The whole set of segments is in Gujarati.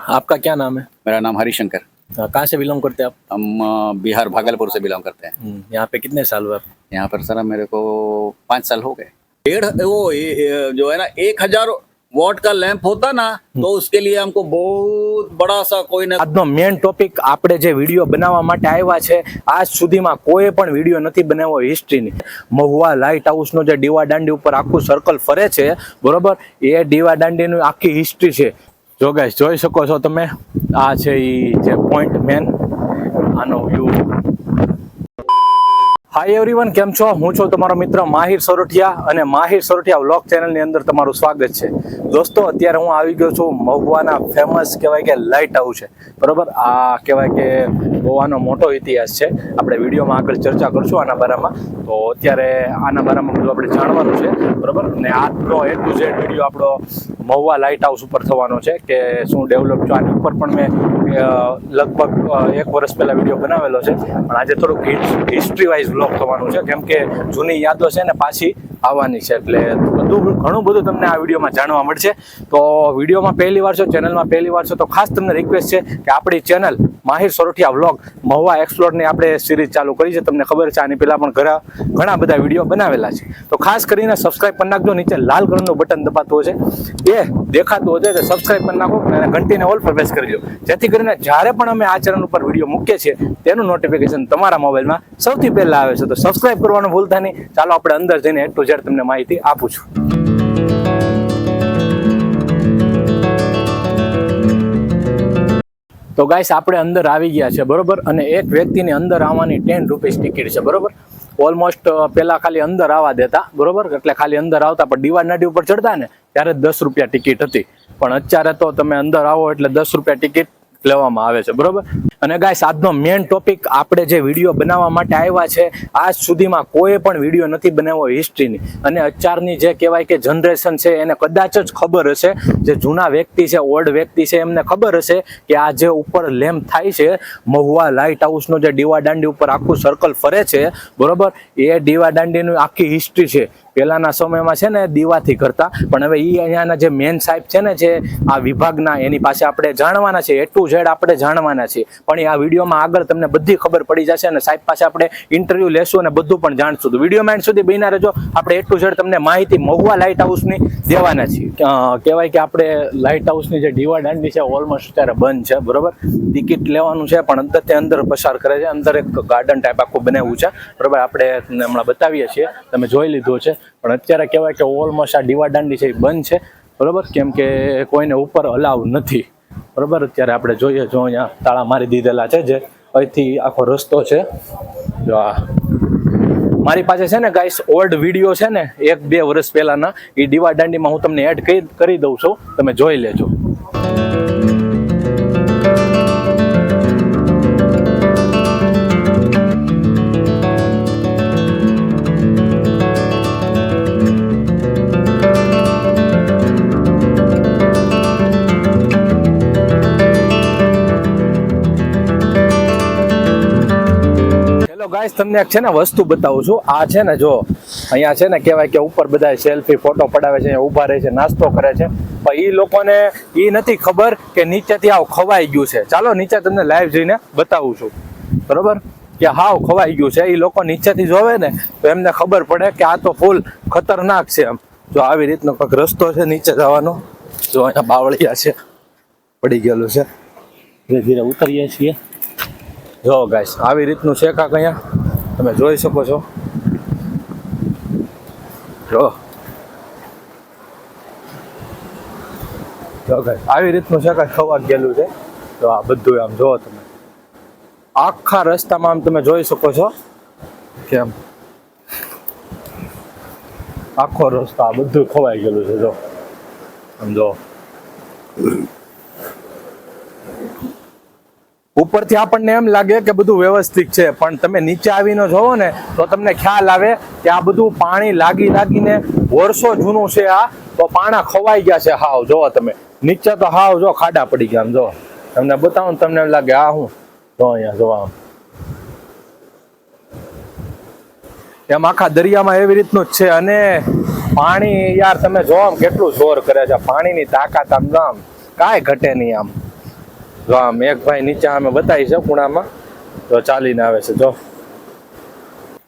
आपका क्या नाम है मेरा नाम हरिशंकर अ, कहाँ से बिलोंग करते हैं आप हम अ, बिहार भागलपुर से बिलोंग करते हैं हम्म, यहाँ पे कितने साल हुए आप यहाँ पर सर मेरे को पाँच साल हो गए डेढ़ वो ये- ये जो है ना एक हजार वॉट का लैंप होता ना तो उसके लिए हमको बहुत बड़ा सा कोई ना આજનો મેઇન ટોપિક આપણે જે વિડીયો બનાવવા માટે આવ્યા છે આજ સુધીમાં કોઈ પણ વિડીયો નથી બનાવ્યો હિસ્ટ્રીની મહુવા લાઇટ હાઉસનો જે દીવા દાંડી ઉપર આખું સર્કલ ફરે છે બરોબર એ દીવા દાંડીની આખી હિસ્ટ્રી છે જો ગાઈશ જોઈ શકો છો તમે? આ છે એ જે પોઈન્ટ મેન આનો વ્યૂ હાય એવરીવન કેમ છો? હું છું તમારો મિત્ર માહિર સોરઠિયા અને માહિર સોરઠિયા વ્લોગ ચેનલની અંદર તમારું સ્વાગત છે. દોસ્તો, અત્યારે હું આવી ગયો છું મહુવાના ફેમસ કહેવાય કે લાઇટ હાઉસ છે. બરોબર? આ કહેવાય કે ગોવાનો મોટો ઇતિહાસ છે. આપણે વિડીયોમાં આગળ ચર્ચા કરશું આના બારામાં. તો અત્યારે આના બારામાં બધું આપણે જાણવાનું છે. બરોબર? ને આજનો એ ટુ ઝેડ વીડિયો આપણો મહુવા લાઇટ હાઉસ ઉપર થવાનો છે કે શું ડેવલપ છો આની ઉપર પણ મેં લગભગ એક વર્ષ પહેલા વીડિયો બનાવેલો છે. પણ આજે થોડુંક હિસ્ટ્રી વાઇઝ બ્લોગ થવાનું છે. કેમ કે જૂની યાદો છે ને પાછી આવવાની છે એટલે બધું ઘણું બધું તમને આ વિડીયોમાં જાણવા મળશે. તો વિડીયોમાં પહેલી વાર છો, ચેનલમાં પહેલી વાર છો, તો ખાસ તમને રિક્વેસ્ટ છે કે આપણી ચેનલ માહિર સોરઠિયા વ્લોગ મહુવા એક્સપ્લોરની આપણે સિરીઝ ચાલુ કરી છે. તમને ખબર છે, આની પહેલા પણ ઘણા ઘણા બધા વીડિયો બનાવેલા છે. તો ખાસ કરીને સબસ્ક્રાઇબ કરી નાખજો, નીચે લાલ કલરનું બટન દબાતું હશે. એ દેખાતું હશે તો સબસ્ક્રાઇબ કરી નાખો અને ઘંટીને ઓલ પર પ્રેસ કરી દો જેથી કરીને જ્યારે પણ અમે આ ચેનલ ઉપર વીડિયો મૂકીએ છીએ, તેનું નોટિફિકેશન તમારા મોબાઈલમાં સૌથી પહેલાં આવે છે. તો સબસ્ક્રાઇબ કરવાનું ભૂલતા નહીં. ચાલો આપણે અંદર જઈને એટ ટુ તમને માહિતી આપું છું. તો ગાઈસ આપણે અંદર આવી ગયા છે, બરોબર? અને એક વ્યક્તિની અંદર આવવાની ટેન રૂપીસ ટિકિટ છે, બરોબર? ઓલમોસ્ટ પેલા ખાલી અંદર આવવા દેતા, બરોબર? એટલે ખાલી અંદર આવતા, પણ દીવા નદી ઉપર ચડતા ને, ત્યારે દસ રૂપિયા ટિકિટ હતી. પણ અત્યારે તો તમે અંદર આવો એટલે દસ રૂપિયા ટિકિટ લેવામાં આવે છે, બરોબર? અને ગાઈસ આજનો મેઇન ટોપિક આપણે જે વીડિયો બનાવવા માટે આવ્યા છે, આજ સુધીમાં કોઈ પણ વીડિયો નથી બનાવ્યો હિસ્ટ્રીની અને અત્યારની જે કહેવાય કે જનરેશન છે, એને કદાચ જ ખબર હશે, જે જૂના વ્યક્તિ છે ઓલ્ડ વ્યક્તિ છે, એમને ખબર હશે કે આ જે ઉપર લેમ્પ થાય છે, મહુવા લાઇટ હાઉસનો જે દીવા દાંડી ઉપર આખું સર્કલ ફરે છે, બરોબર? એ દીવા દાંડીની આખી હિસ્ટ્રી છે. પહેલાના સમયમાં છે ને દીવાથી કરતા, પણ હવે એ અહીંયાના જે મેન સાહેબ છે ને જે આ વિભાગના, એની પાસે આપણે જાણવાના છે એ ટુ ઝેડ આપણે જાણવાના છે પણ આ વિડીયોમાં આગળ તમને બધી ખબર પડી જશે અને સાહેબ પાસે આપણે ઇન્ટરવ્યૂ લેશું અને બધું પણ જાણશું. તો વીડિયો માઇન્ડ સુધી બહીના રહેજો. આપણે એ ટુ ઝેડ તમને માહિતી મહુવા લાઇટ હાઉસની દેવાના છીએ. કહેવાય કે આપણે લાઇટ હાઉસની જે દીવા દાંડી છે ઓલમોસ્ટ અત્યારે બંધ છે, બરોબર? ટિકિટ લેવાનું છે, પણ અંદર તે અંદર પસાર કરે છે. અંદર એક ગાર્ડન ટાઈપ આખું બનાવ્યું છે. બરોબર? આપણે હમણાં બતાવીએ છીએ. તમે જોઈ લીધું છે. પણ અત્યારે કહેવાય કે ઓલમોસ્ટ આ દીવાદાંડી છે એ બંધ છે. બરોબર? કેમ કે કોઈને ઉપર અલાવ નથી. બરોબર? અત્યારે આપણે જોઈએ જો અહીંયા તાળા મારી દીધેલા છે જે અહીંથી આખો રસ્તો છે. જો આ મારી પાસે છે ને ગાઈસ ઓલ્ડ વીડિયો છે ને, એક બે વર્ષ પહેલાના, એ દીવાદાંડીમાં હું તમને એડ કરી દઉં છું. તમે જોઈ લેજો. ગાઈસ, તમને એક છે ને વસ્તુ બતાવું છું. આ છે ને જો, અહીંયા છે ને કહેવાય કે ઉપર બધા સેલ્ફી ફોટો પડાવે છે ઊભા રહે છે, નાસ્તો કરે છે. પણ એ લોકોને એ નથી ખબર કે નીચેથી આવ ખવાઈ ગયું છે. ચાલો નીચે તમને લાઈવ જઈને બતાવું છું. બરોબર? કે હાવ ખવાઈ ગયું છે. એ લોકો નીચેથી જોવે ને, તો એમને ખબર પડે કે આ તો ફૂલ ખતરનાક છે એમ. જો આવી રીતનો કંઈક રસ્તો છે નીચે જવાનો? જો અહીંયા બાવળિયા છે. પડી ગયેલું છે. ધીરે ધીરે ઉતરીએ છીએ. જો ગાઈસ, આવી રીતનું છે કાંક અહીંયા? તમે જોઈ શકો છો. જો. આવી રીતનું છે કાંઈ ખવા ગયેલું છે. તો આ બધું આમ જોવો તમે. આખા રસ્તામાં આમ તમે જોઈ શકો છો કેમ આખો રસ્તો આ બધું ખોવાઈ ગયેલું છે, જો. આમ જો ઉપરથી આપણને એમ લાગે કે બધું વ્યવસ્થિત છે, પણ તમે નીચે આવીને જોવો ને, તો તમને ખ્યાલ આવે કે આ બધું પાણી લાગી લાગીને વર્ષો જૂનું છે આ, તો પાણા ખવાઈ ગયા છે. હાવ, જોવો તમે. નીચે તો હાવ, જો ખાડા પડી ગયા આમ, જો. તમને બતાવું તમને એમ લાગે, આ હું? જો અહીંયા જોવા એમ આખા દરિયામાં એવી રીતનું જ છે અને પાણી યાર તમે જો આમ કેટલું જોર કરે છે. પાણીની તાકાત આમ આમ, કાંઈ ઘટે નહીં આમ. જો આ મેઘભાઈ નીચે અમે બતાવી છે ખૂણામાં તો ચાલીને આવે છે જો.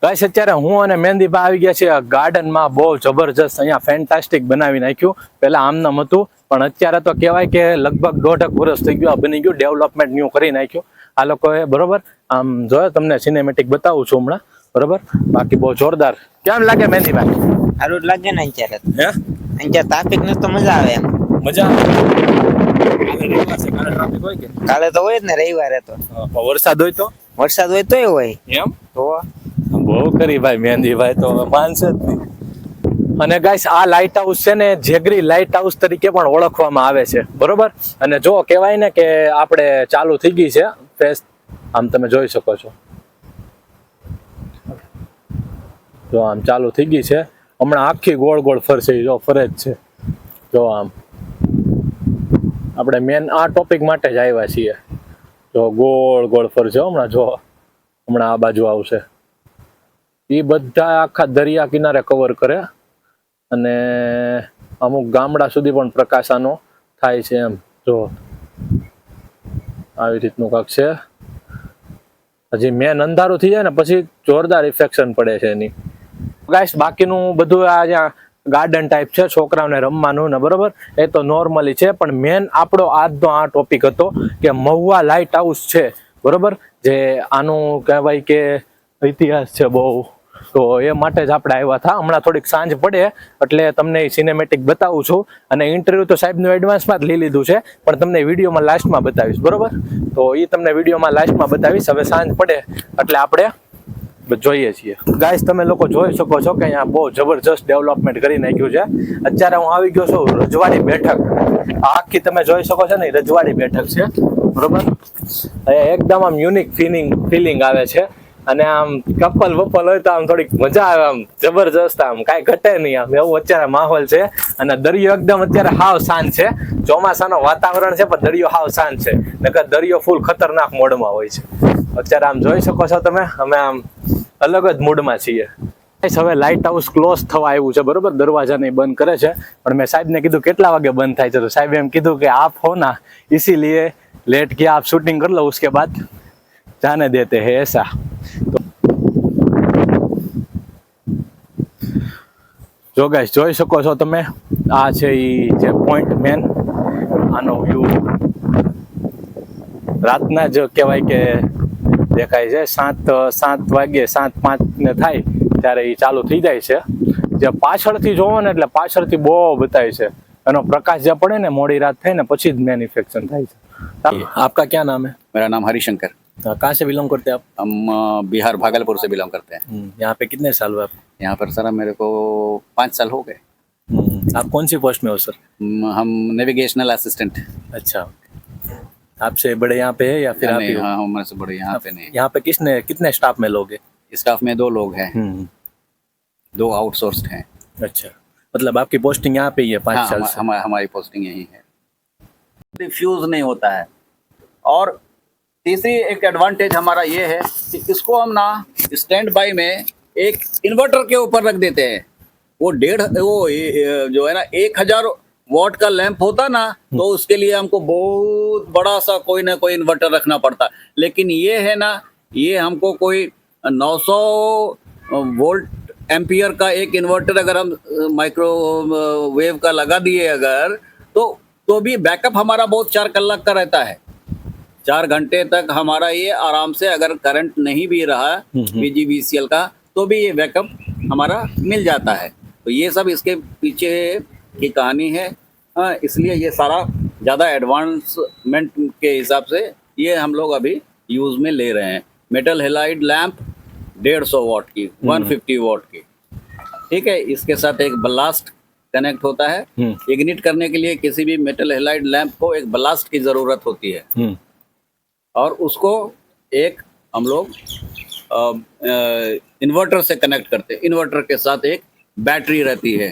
ગાઈસ અત્યારે હું અને મહેંદીભાઈ આવી ગયા છીએ ગાર્ડનમાં. બહુ જબરજસ્ત અહીંયા ફેન્ટાસ્ટિક બનાવી નાખ્યું. પહેલાં આમનામ હતું પણ અત્યારે તો કહેવાય કે લગભગ દોઢક વર્ષ થઈ ગયું આ બની ગયું ડેવલપમેન્ટ ન્યೂ કરી નાખ્યું. આ લોકોએ બરોબર? આમ જોયો તમને સિનેમેટિક બતાવું છું હમણાં બરોબર? બાકી બહુ જોરદાર. કેમ લાગે મહેંદીભાઈ? સારું લાગે ને અત્યારે હે? અત્યારે ટ્રાફિક ને તો મજા આવે એમ. મજા છે કાલે તો હોય જ ને રવિવારે તો. વરસાદ હોય તો? વરસાદ હોય તોય હોય. એમ? તો? બહુ કરી ભાઈ મહેંદીભાઈ તો હવે માનશે જ નહીં. અને ગાઈસ આ લાઇટ હાઉસ છે ને જેગરી લાઇટ હાઉસ તરીકે પણ ઓળખવામાં આવે છે. બરોબર? અને જો કહેવાય ને કે આપણે ચાલુ થઈ ગઈ છે ફેસ આમ તમે જોઈ શકો છો. જો આમ ચાલુ થઈ ગઈ છે. હમણાં આખી ગોળ ગોળ ફરશે જો ફરે જ છે. જો આમ. આપણે મેન આ ટોપિક માટે જ આવ્યા છીએ. જો ગોળ ગોળ ફરશે હમણાં, જો હમણાં આ બાજુ આવશે. એ બધા આખા દરિયા કિનારે કવર કરે અને અમુક ગામડા સુધી પણ પ્રકાશાનો થાય છે એમ. જો આવી રીતનું કાંક છે. હજી મેન અંધારું થઈ જાય ને, પછી જોરદાર ઇફેક્શન પડે છે એની. ગાઈસ બાકીનું બધું આ જ્યાં ગાર્ડન ટાઈપ છે, છોકરાઓને રમવાનું ને બરોબર? એ તો નોર્મલી છે, પણ મેન આપણો આજનો આ ટોપિક હતો કે મહુવા લાઇટ હાઉસ છે, બરોબર? જે આનું કહેવાય કે ઇતિહાસ છે બહુ. તો એ માટે જ આપણે આવ્યા હતા. હમણાં થોડીક સાંજ પડે, એટલે તમને સિનેમેટિક બતાવું છું. અને ઇન્ટરવ્યૂ તો સાહેબનું એડવાન્સમાં જ લઈ લીધું છે, પણ તમને વિડીયોમાં લાસ્ટમાં બતાવીશ, બરોબર? તો એ તમને વિડીયોમાં લાસ્ટમાં બતાવીશ. હવે સાંજ પડે, એટલે આપણે જોઈએ છીએ. ગાઈસ તમે લોકો જોઈ શકો છો કે અહીંયા બહુ જબરજસ્ત ડેવલપમેન્ટ કરી નાખ્યું છે. અત્યારે હું આવી ગયો છું રજવાડી બેઠક. આખી તમે જોઈ શકો છો ને રજવાડી બેઠક છે. બરોબર? એકદમ આમ યુનિક ફિલિંગ ફિલિંગ આવે છે. અને આમ કપલ વપલ હોય તો આમ થોડીક મજા આવે, આમ જબરજસ્ત આમ, કાંઈ ઘટે નહીં આમ. એવું અત્યારે માહોલ છે. અને દરિયો એકદમ અત્યારે હાવ શાંત છે. ચોમાસાનો વાતાવરણ છે, પણ દરિયો હાવ શાંત છે. નકર દરિયો ફૂલ ખતરનાક મોડમાં હોય છે. અત્યારે આમ જોઈ શકો છો તમે, અમે આમ અલગ જ મૂડમાં છીએ. હવે લાઇટ હાઉસ ક્લોઝ થવા આવ્યું છે, બરોબર? દરવાજાને બંધ કરે છે. પણ મેં સાહેબને કીધું, કેટલા વાગે બંધ થાય છે? તો સાહેબ એમ કીધું કે, આપ હો ના ઇસીલીએ લેટ કે આપ શૂટિંગ કર લો, ઉસકે બાદ જાને દેતે હે એસા. તો જો ગાઈસ જોઈ શકો છો તમે, આ છે એ જે પોઈન્ટ મેન આનો વ્યૂ રાતના જ કહેવાય કે દેખાય છે સાત સાત વાગે સાત પાંચ ને થાય ત્યારે એ ચાલુ થઈ જાય છે જે પાછળથી જોવો ને એટલે પાછળથી બહુ બતાય છે એનો પ્રકાશ જે પડે ને મોડી રાત થાય ને પછી જ મેન્યુફેક્ચર થાય છે આપકા क्या नाम है मेरा नाम हरिशंकर कहाँ से बिलोंग करते हैं आप हम अ, बिहार भागलपुर से बिलोंग करते हैं यहाँ पे कितने साल हुए आप यहाँ पर सर मेरे को पाँच साल हो गए आप कौन सी पोस्ट में हो सर हम हम नेविगेशनल असिस्टेंट अच्छा आपसे बड़े यहाँ पे है या फिर आप ही नहीं हो? हाँ? हमारे से बड़े यहाँ पे नहीं यहाँ पे किसने कितने स्टाफ में लोग? हैं स्टाफ में दो लोग हैं। हम्म, दो आउटसोर्स्ड हैं। अच्छा। मतलब आपकी पोस्टिंग यहाँ पे ही है पाँच हाँ, साल हमा- से? हमा- हमारी पोस्टिंग यही है। रिफ्यूज नहीं होता है। और तीसरी एक एडवांटेज हमारा ये है कि इसको हम ना स्टैंड बाई में एक इन्वर्टर के ऊपर रख देते हैं। वो डेढ़ वो ये- ये जो है ना एक हज़ार वॉट का लैंप होता ना तो उसके लिए हमको बहुत बड़ा सा कोई ना कोई इन्वर्टर रखना पड़ता। लेकिन ये है ना ये हमको कोई 900 वोल्ट एम्पियर का एक इन्वर्टर अगर हम माइक्रो वेव का लगा दिए अगर तो तो भी बैकअप हमारा बहुत चार कलाक का रहता है। चार घंटे तक हमारा ये आराम से अगर करंट नहीं भी रहा हम्म। बीजीबीसीएल का तो भी ये बैकअप हमारा मिल जाता है। तो ये सब इसके पीछे की कहानी है। हाँ इसलिए ये सारा ज़्यादा एडवांसमेंट के हिसाब से ये हम लोग अभी यूज़ में ले रहे हैं। मेटल हेलाइड लैंप डेढ़ सौ वॉट की वन फिफ्टी वॉट की। ठीक है इसके साथ एक ब्लास्ट कनेक्ट होता है। हम्म, इग्निट करने के लिए किसी भी मेटल हेलाइड लैंप को एक ब्लास्ट की ज़रूरत होती है। हम्म, और उसको एक हम लोग इन्वर्टर से कनेक्ट करते हैं। इन्वर्टर के साथ एक बैटरी रहती है।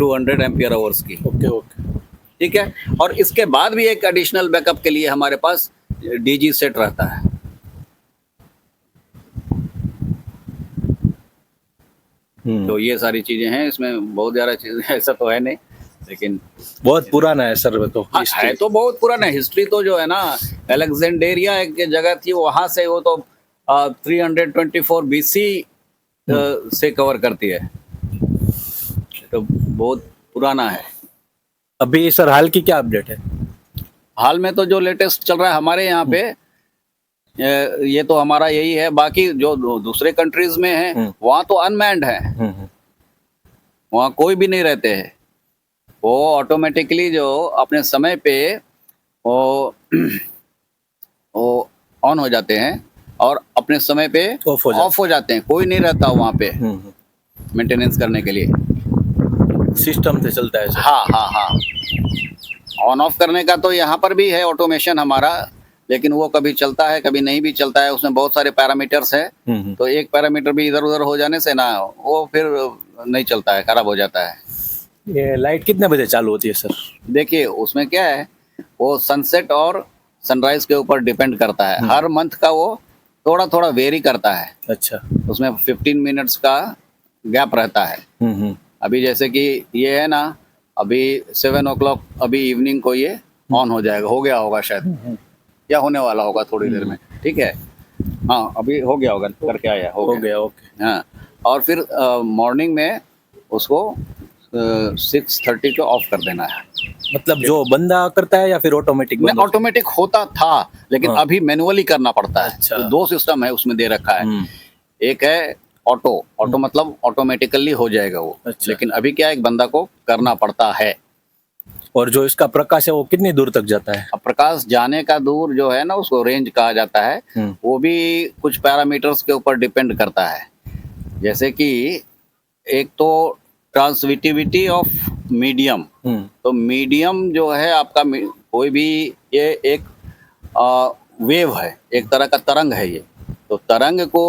200 हंड्रेड एम्पियर आवर्स की। ओके ओके ठीक है? और इसके बाद भी एक एडिशनल बैकअप के लिए हमारे पास डीजी सेट रहता है। हम्म, तो ये सारी चीज़ें हैं इसमें बहुत ज़्यादा चीज़ें ऐसा तो है नहीं लेकिन बहुत पुराना है सर तो हाँ, है तो बहुत पुराना हिस्ट्री तो जो है ना अलेक्जेंडेरिया एक जगह थी वहाँ से वो तो three hundred twenty four BC से कवर करती है। तो बहुत पुराना है। अभी सर हाल की क्या अपडेट है? हाल में तो जो लेटेस्ट चल रहा है हमारे यहाँ पे ये ये तो हमारा यही है। बाकी जो दूसरे कंट्रीज़ में है हम्म। वहाँ तो अनमैंड है। हम्म, हम्म, वहाँ कोई भी नहीं रहते हैं। वो ऑटोमेटिकली जो अपने समय पे वो वो ऑन हो जाते हैं और अपने समय पे Off हो जाते ऑफ़ हो जाते हैं। कोई नहीं रहता वहाँ पे हम्म, हम्म। मेंटेनेंस करने के लिए। सिस्टम से चलता है सर। हाँ हाँ हाँ। ऑन ऑफ़ करने का तो यहाँ पर भी है ऑटोमेशन हमारा लेकिन वो कभी चलता है कभी नहीं भी चलता है उसमें बहुत सारे पैरामीटर्स है। हम्म, हम्म। तो एक पैरामीटर भी इधर उधर हो जाने से ना वो फिर नहीं चलता है खराब हो जाता है। ये लाइट कितने बजे चालू होती है सर? देखिए उसमें क्या है वो सनसेट और सनराइज के ऊपर डिपेंड करता है। हर मंथ का वो थोड़ा थोड़ा वेरी करता है। अच्छा। उसमें 15 मिनट्स का गैप रहता है। हम्म, हम्म। अभी जैसे कि ये है ना अभी सेवन ओ क्लॉक अभी इवनिंग को ये ऑन हो जाएगा हो गया होगा शायद। या होने वाला होगा थोड़ी देर में ठीक है? हाँ अभी हो गया होगा करके आया हो हो गया। ओके। हाँ और फिर मॉर्निंग में उसको सिक्स थर्टी को ऑफ़ कर देना है। मतलब जो बंदा करता है या फिर ऑटोमेटिक ऑटोमेटिक होता था लेकिन हाँ। अभी मैनुअली करना पड़ता है। अच्छा। तो दो सिस्टम है उसमें दे रखा है। हम्म, एक है ऑटो ऑटो मतलब ऑटोमेटिकली हो जाएगा वो। अच्छा। लेकिन अभी क्या एक बंदा को करना पड़ता है। और जो इसका प्रकाश है वो कितनी दूर तक जाता है? अब प्रकाश जाने का दूर जो है ना उसको रेंज कहा जाता है। हम्म, वो भी कुछ पैरामीटर्स के ऊपर डिपेंड करता है। जैसे कि एक तो ट्रांसविटिविटी ऑफ़ मीडियम हम्म, तो मीडियम जो है आपका कोई भी ये एक आ, वेव है। एक तरह का तरंग है ये। तो तरंग को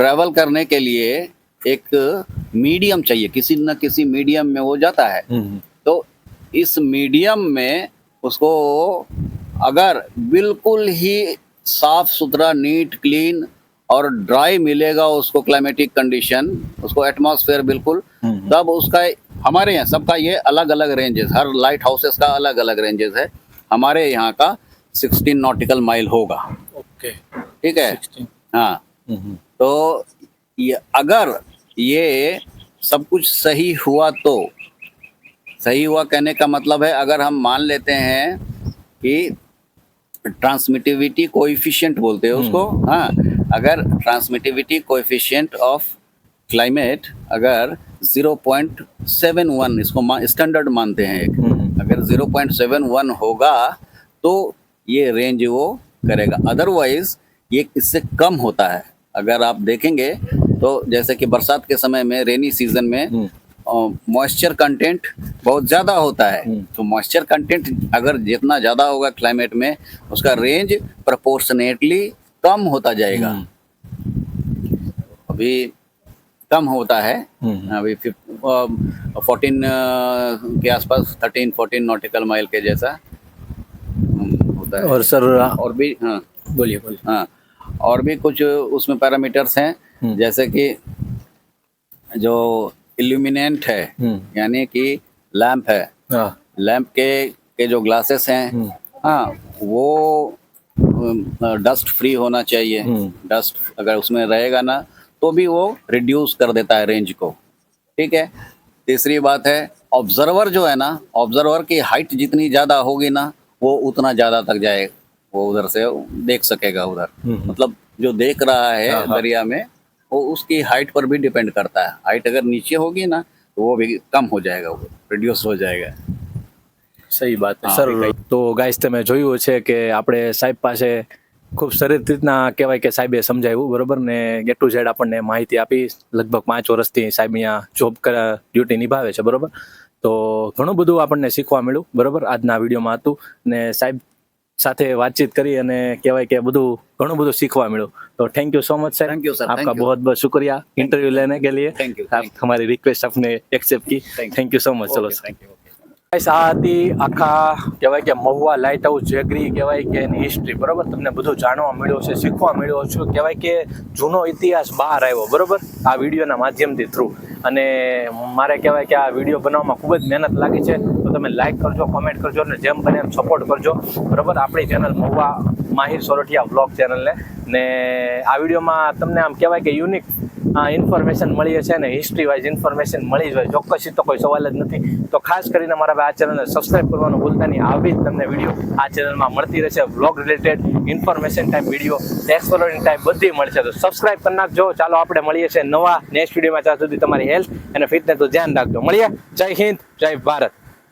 ट्रेवल करने के लिए एक मीडियम चाहिए। किसी न किसी मीडियम में वो जाता है। हम्म, तो इस मीडियम में उसको अगर बिल्कुल ही साफ़ सुथरा नीट क्लीन और ड्राई मिलेगा उसको क्लाइमेटिक कंडीशन उसको एटमॉस्फेयर बिल्कुल हम्म, तब उसका हमारे यहाँ सबका ये अलग अलग रेंजेस हर लाइट हाउसेस का अलग अलग रेंजेस है। हमारे यहाँ का 16 नॉटिकल माइल होगा। ओके ठीक है? हाँ। हम्म, हम्म, तो ये अगर ये सब कुछ सही हुआ तो सही हुआ कहने का मतलब है अगर हम मान लेते हैं कि ट्रांसमिटिविटी कोएफिशिएंट बोलते हैं उसको हाँ अगर ट्रांसमिटिविटी कोएफिशिएंट ऑफ़ क्लाइमेट अगर 0.71 इसको स्टैंडर्ड मानते हैं एक। हम्म, अगर 0.71 होगा तो ये रेंज वो करेगा। अदरवाइज़ ये इससे कम होता है। अगर आप देखेंगे तो जैसे कि बरसात के समय में रेनी सीज़न में हम्म, मॉइस्चर कंटेंट बहुत ज़्यादा होता है। हम्म। तो मॉइस्चर कंटेंट अगर जितना ज़्यादा होगा क्लाइमेट में उसका रेंज प्रपोर्शनेटली कम होता जाएगा। हम्म, अभी कम होता है। हम्म, अभी फोर्टीन के आसपास थर्टीन फोर्टीन नॉटिकल माइल के जैसा हम्म, होता है। और सर और भी हाँ। बोलिए बोलिए। हाँ। और भी कुछ उसमें पैरामीटर्स हैं हम्म। जैसे कि जो इल्यूमिनेंट है हम्म, यानी कि लैंप है। हाँ। लैंप के के जो ग्लासेस हैं हम्म, हाँ वो डस्ट फ्री होना चाहिए। डस्ट अगर उसमें रहेगा ना तो भी वो रिड्यूस कर देता है रेंज को। ठीक है? तीसरी बात है ऑब्जर्वर जो है ना ऑब्जर्वर की हाइट जितनी ज़्यादा होगी ना वो उतना ज़्यादा तक जाए वो उधर से देख सकेगा उधर हम्म, मतलब जो देख रहा है हाँ, हाँ। दरिया में वो उसकी हाइट पर भी डिपेंड करता है हाइट अगर नीचे होगी ना तो वो भी कम हो जाएगा वो रिड्यूस हो जाएगा સહી વાત છે હા, સર એ તો ગાઈસ તમે જોયું છે કે આપણે સાહેબ પાસે ખૂબ સરસ રીતના કહેવાય કે સાહેબે સમજાવ્યું બરોબર ને ગેટ ટુ ઝેડ આપણને માહિતી આપી લગભગ પાંચ વર્ષથી સાહેબ અહીંયા જોબ ડ્યુટી નિભાવે છે બરોબર તો ઘણું બધું આપણને શીખવા મળ્યું બરોબર આજના વિડીયોમાં હતું ને સાહેબ સાથે વાતચીત કરી અને કહેવાય કે બધું ઘણું બધું શીખવા મળ્યું તો thank you so much sir Thank you, sir. आपका Thank you. बहुत बहुत शुक्रिया इंटरव्यू लेने के लिए Thank you. आप हमारी रिक्वेस्ट आपने एक्सेप्ट की Thank you. Thank you so much चलो Okay, thank you. ગાઈસ, આ હતી આખા કહેવાય કે મહુવા લાઇટ હાઉસ જેગરી કહેવાય કે એની હિસ્ટ્રી બરોબર તમને બધું જાણવા મળ્યું છે શીખવા મળ્યું છે કહેવાય કે જૂનો ઇતિહાસ બહાર આવ્યો બરોબર આ વિડીયોના માધ્યમથી થ્રુ અને મારે કહેવાય કે આ વિડીયો બનાવવામાં ખૂબ જ મહેનત લાગી છે તમે લાઈક કરજો કોમેન્ટ કરજો અને જેમ બને એમ સપોર્ટ કરજો. બરાબર? આપણી ચેનલ મહુવા માહિર સોરઠિયા વ્લોગ ચેનલને ને. આ વિડીયોમાં તમને આમ કહેવાય કે યુનિક ઇન્ફોર્મેશન મળી છે ને હિસ્ટ્રી વાઇઝ ઇન્ફોર્મેશન મળી જ હોય. ચોક્કસ તો કોઈ સવાલ જ નથી. તો ખાસ કરીને મારા આ ચેનલને સબસ્ક્રાઇબ કરવાનું ભૂલતા નહીં. આવી જ તમને વીડિયો આ ચેનલમાં મળતી રહેશે. Vlog related information type video exploring type બધી મળશે. તો સબસ્ક્રાઇબ કરી નાખજો. ચાલો, આપણે મળીએ છીએ નવા નેક્સ્ટ વિડીયોમાં ત્યાં સુધી તમારી હેલ્થ અને ફિટનેસ તો ધ્યાન રાખજો. મળીએ. જય હિન્દ, જય ભારત.